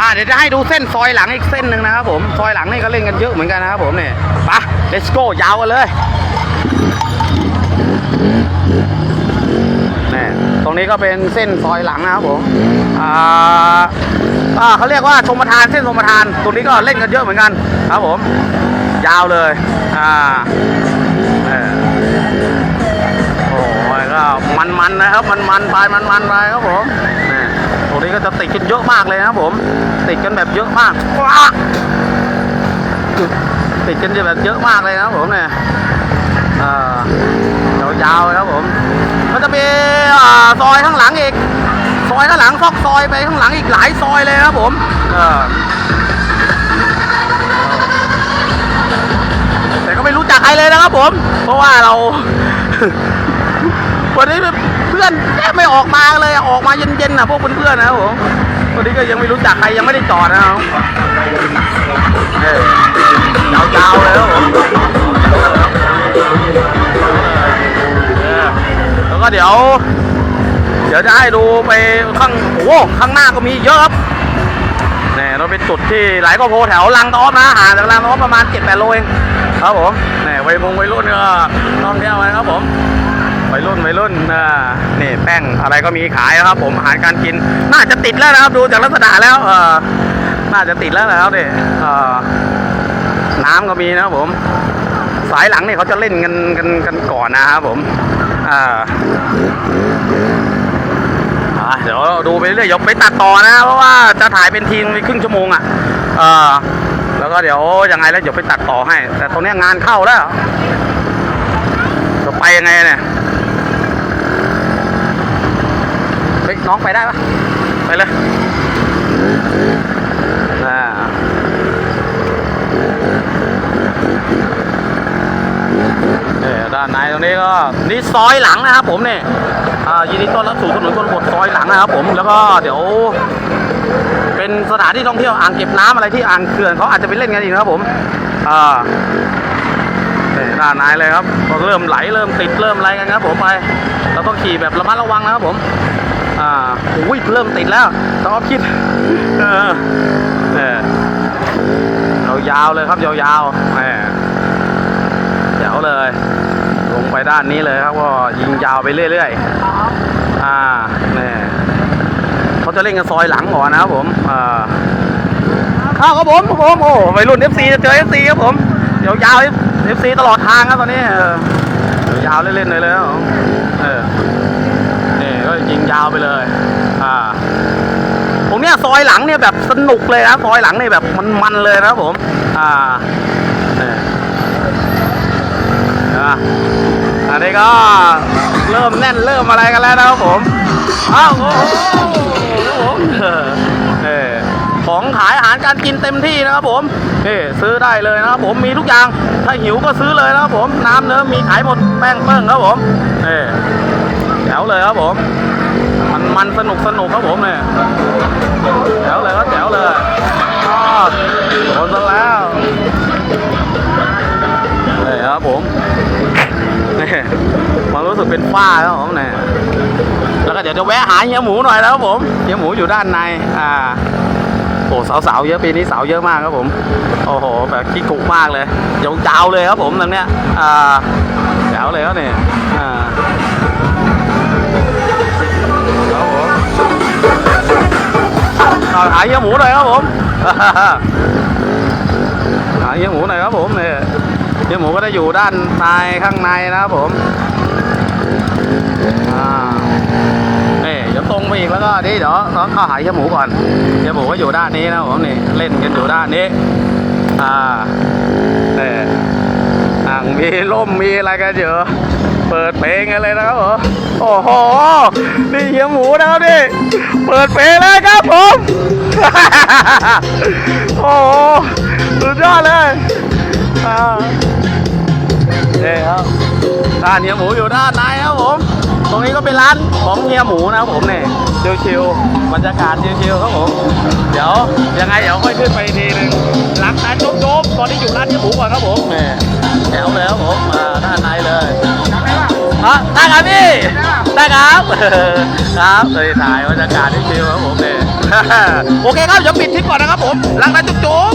อ่าเดี๋ยวจะให้ดูเส้นซอยหลังอีกเส้นหนึ่งนะครับผม ซอยหลังนี่ก็เล่นกันเยอะเหมือนกันนะครับผมเนี่ยไป let's go ยาวกันเลยนี่ตรงนี้ก็เป็นเส้นซอยหลังนะครับผม อ่าอ่าเขาเรียกว่าชมประทานเส้นชมประทาน ตรงนี้ก็เล่นกันเยอะเหมือนกันครับผม ยาวเลย อ่าเออโอ้ยก็มันๆนะครับ มันๆไปมันๆไปครับผม รงนี้ก็จะติดกันเยอะมากเลยนะครับผม ติดกันแบบเยอะมากติดกันแบบเยอะมากเลยนะครับผมเนี่ยอ่ายาวๆเลยครับผม มันจะมีอ่าซอยข้างหลังอีก ซอยข้างหลังซอกซอยไปข้างหลังอีกหลายซอยเลยนะครับผมเออแต่ก็ไม่รู้จักใครเลยนะครับผม เพราะว่าเรา วันนี้เพื่อนแทบไม่ออกมาเลยออกมาเย็นๆนะพวกเพื่อนๆนะผมวันนี้ก็ยังไม่รู้จักใครยังไม่ได้จอดนะครับยาวๆเลยครับผมแล้วก็เดี๋ยว เดี๋ยวจะให้ดูไปข้างโอ้ข้างหน้าก็มีเยอะครับเนี่ยเราเป็นจุดที่หลายก็โพแถวลังตอฟนะห่างจากลังตอฟประมาณ7-8โลเองครับผมเนี่ยวัยมงวัยรุ่นก็ท่องเที่ยวกันครับผม วัยรุ่นวัยรุ่นอ่านี่แป้งอะไรก็มีขายนะครับ ผมอาหารการกิน น่าจะติดแล้วนะครับ ดูจากลักษณะแล้วเออน่าจะติดแล้วนะครับเนี่ยเออน้ำก็มีนะครับผม สายหลังเนี่ยเขาจะเล่นกันกันกันก่อนนะครับผมอ่าอะเดี๋ยวดูไปเรื่อยเดี๋ยวไปตัดต่อนะ เพราะว่าจะถ่ายเป็นทีมไปครึ่งชั่วโมงอะเออแล้วก็เดี๋ยวยังไงแล้วเดี๋ยวไปตัดต่อให้ แต่ตรงนี้งานเข้าแล้วจะไปยังไงเนี่ยเฮ้ย น้องไปได้ปะไปเลยอ่าเออด้านในตรงนี้ก็นี่ซอยหลังนะครับผมเนี่ยอ่ายินดีต้อนรับสู่ถนนชนบทซอยหลังนะครับผมแล้วก็เดี๋ยว เป็นสถานที่ท่องเที่ยวอ่างเก็บน้ำอะไรที่อ่างเขื่อนเขาอาจจะไปเล่นกันอีกนะครับผมอ่านี่ด้านในเลยครับก็เริ่มไหลเริ่มติดเริ่มอะไรกันครับผมไปเราต้องขี่แบบระมัดระวังนะครับผม อ่าอุ้ยเริ่มติดแล้วต้องเอาคิดเออเออยาวๆเลยครับยาวๆแหมเดี๋ยวเลย ลงไปด้านนี้เลยครับก็ยิงยาวไปเรื่อยๆอ่านี่เขาจะเล่นกันซอยหลังก่อนนะครับผมอ่าข้าวครับผมครับผมโอ้วัยรุ่น FC จะเจอ FC ครับผมเดี๋ยวยาว FC ตลอดทางครับตอนนี้เออยาวเล่นๆเลยเลยครับผมเออนี่ ก็ยิงยาวไปเลย อ่าตรงเนี้ยซอยหลังเนี่ยแบบสนุกเลยนะซอยหลังเนี่ยแบบมันๆเลยนะผม อ่านี่ยอันนี้ก็เริ่มแน่นเริ่มอะไรกันแล้วนะครับผมอ้าวโอ้โหโอ้โหเออเออของขายอาหารการกินเต็มที่นะครับผมนี่ซื้อได้เลยนะครับผมมีทุกอย่างถ้าหิวก็ซื้อเลยนะครับผมน้ำเนื้อมีขายหมดแป้งเปิ้งครับผมนี่ แถวเลยครับผม มันมันสนุกสนุกครับผมเนี่ยแถวเลยครับแถวเลยอ้าวโดนซะแล้วนี่ครับผมนี่มันรู้สึกเป็นฝ้าครับผมเนี่ยแล้วก็เดี๋ยวจะแวะหาเฮียหมูหน่อยแล้วครับผมเฮียหมูอยู่ด้านในอ่าโอ้สาวๆเยอะปีนี้สาวเยอะมากครับผมโอ้โหแบบขี้กุกมากเลยยาวๆเลยครับผมตรงเนี้ยอ่าแถวเลยครับเนี่ยอ่า หาเฮียหมูหน่อยครับผมหาเฮียหมูหน่อยครับผมเนี่ยเฮียหมูก็ได้อยู่ด้านในข้างในนะครับผมนี่เดี๋ยวตรงไปอีกแล้วก็นี่เดี๋ยวต้องเข้าหาเฮียหมูก่อนเฮียหมูก็อยู่ด้านนี้นะผมนี่เล่นกันอยู่ด้านนี้อ่าเนี่อ่างมีร่มมีอะไรกันเยอะ เปิดเพลงกันเลยนะครับผมโอ้โห นี่เฮียหมูนะครับนี่ เปิดเพลงเลยครับผม โอ้โห สุดยอดเลยอ่านี่ครับร้านเฮียหมูอยู่ด้านในครับผม ตรงนี้ก็เป็นร้านของเฮียหมูนะครับผมเนี่ยชิวๆบรรยากาศชิวๆครับผม เดี๋ยวยังไงเดี๋ยวค่อยขึ้นไปทีหนึงหลังร้านโจ๊กๆตอนนี้อยู่ร้านเฮียหมูก่อนครับผมเนี่ยแถวเลยครับผม ครับพี่ ได้ครับ ครับเลยถ่ายบรรยากาศที่ชิลครับผมเนี่ยโอเคครับเดี๋ยวปิดทริปก่อนนะครับผมรักนะจุ๊บจุ๊บ